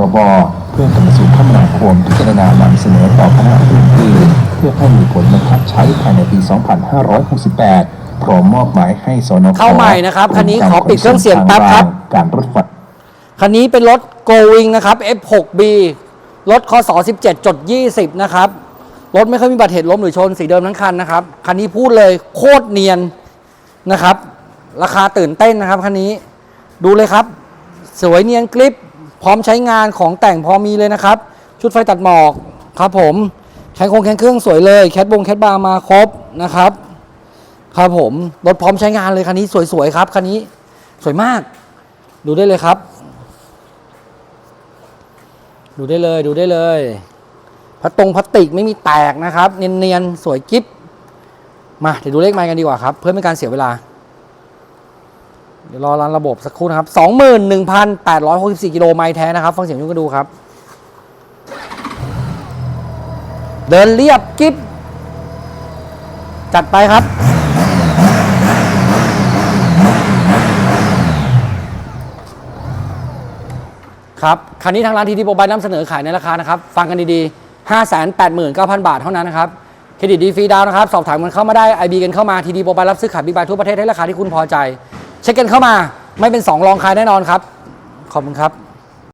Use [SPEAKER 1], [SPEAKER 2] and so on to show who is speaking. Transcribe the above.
[SPEAKER 1] รบเพื่อกระทรวงคมนาคมพิจารณานำเสนอต่อคณะรัฐมนตรีเพื่อให้มีผลบังคับใช้ภายในปี 2568 พร้อมมอบหมายให้สนค
[SPEAKER 2] เข้าใหม่นะครับคันนี้ขอปิดเครื่องเสียงแป๊บครับ
[SPEAKER 1] การรถไฟ
[SPEAKER 2] คันนี้เป็นรถ Going นะครับ F6B รถคศ17จด20 นะครับ รถไม่เคยมีบัตรเหตุล้มหรือชนสีเดิมทั้งคันนะครับ คันนี้พูดเลยโคตรเนียนนะครับ ราคาตื่นเต้นนะครับคันนี้ ดูเลยครับ สวยเนียนกริป พร้อมใช้งานของแต่งพอมีเลยนะครับ ชุดไฟตัดหมอกครับผมใช้คงแขนเครื่องสวยเลยแคทบงแคทบาร์มาครบนะครับครับผมรถพร้อมใช้งานเลยคันนี้สวยๆครับคันนี้สวยมาก ดูได้เลยครับ ดูได้เลยดูได้เลยพลาตรงพลาสติกไม่มีแตกนะครับ เนียนๆสวยกิ๊บมาเดี๋ยวดูเลขไมล์กันดีกว่าครับ เพื่อไม่การเสียเวลา เดี๋ยวรอรันระบบสักครู่นะครับ 21,864 กิโลไมล์แท้นะครับ ฟังเสียงยุ่งกันดูครับ เดินเรียบกิ๊บจัดไปครับ ครับคันนี้ทางร้านทีดีโปรบายนำเสนอขายในราคานะครับ ฟังกันดีๆ 589,000 บาทเท่านั้นนะครับเครดิตดีฟรีดาวนะครับ สอบถามกันเข้ามาได้ IB กันเข้ามาทีดีโปรบายรับซื้อขายบิ๊กไบทั่วประเทศให้ราคาที่คุณพอใจ เช็คกันเข้ามาไม่เป็น 2 รองขายแน่นอนครับ ขอบคุณครับ